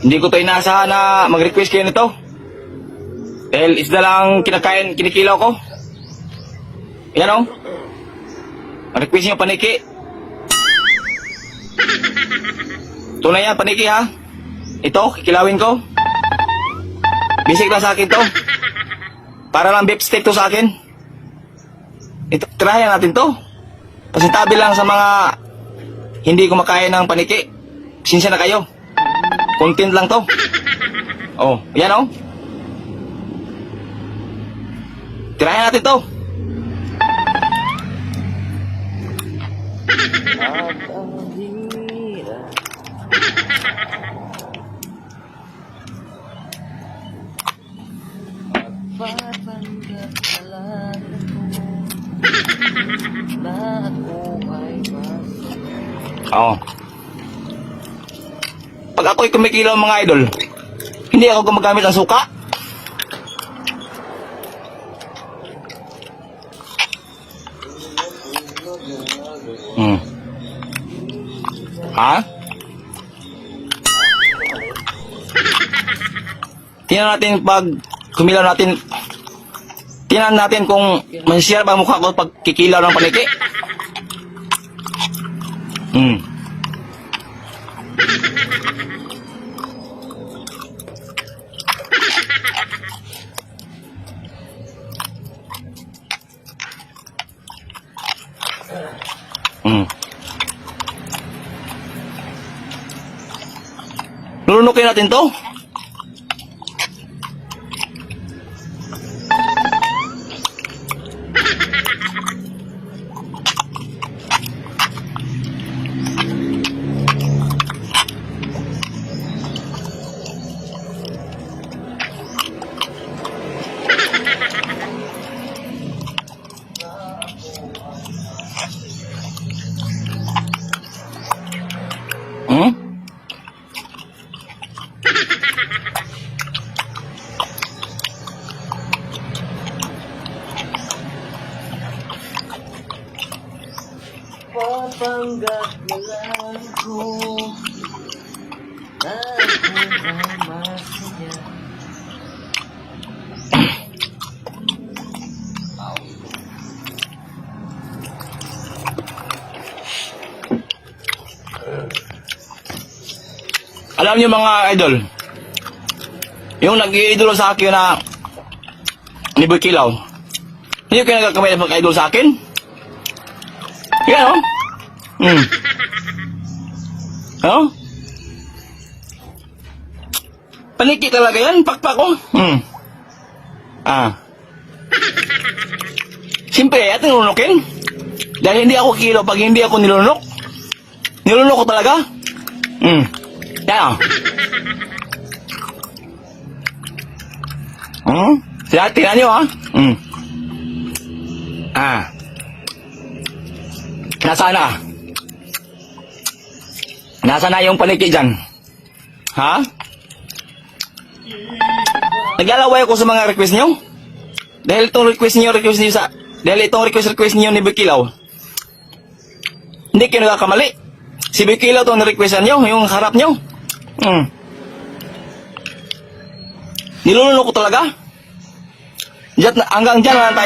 Hindi ko to inaasahan na mag-request kayo nito. Dahil isda lang kinakain, kinikilaw ko. Yan o. Request niyo paniki. Tunay yan, paniki ha. Ito, kikilawin ko. Bisig lang sa akin to. Para lang beef steak to sa akin. Ito, tirayan natin to. Pasintabi lang sa mga hindi kumakain ng paniki. Sinsya na kayo. Content lang to. Oh, yan oh. Tirayan natin to. Papanggap alaala ko na ako ay masaya. Oo. Pag ako'y kumikilaw mga idol, hindi ako gumagamit ng suka. Hmm. Ha? Tingnan natin pag kumilaw natin. Tingnan natin kung masisira ba mukha ko pag kikilaw ng paniki. Hmm. Lunukin natin to. Papanggap alaala ko na masaya. Alam niyo mga idol, yung nag-iidolo sa akin na ni Boy Kilaw, hindi kayo nagkakamay ng idol sa akin? Yan o. Hmm. Ano? Paniki talaga yan, pakpak ko. Hmm. Ah. Siyempre, at nilunukin. Dahil hindi ako kilaw pag hindi ako nilunok. Nilunok ko talaga. Hmm. Yan o. Hmm? Sila, tingnan nyo ha. Hmm. Ah. Nasaan na? Nasaan na yung paniki dyan? Ha? Naglalaway ako sa mga request nyo? Dahil itong request nyo, request nyo sa... Dahil itong request, request nyo ni Bikilaw. Hindi kayo nagkakamali. Si Bikilaw itong requestan nyo, yung harap nyo. Hmm. Nilulunok ko talaga. Diyan, hanggang dyan lang tayo.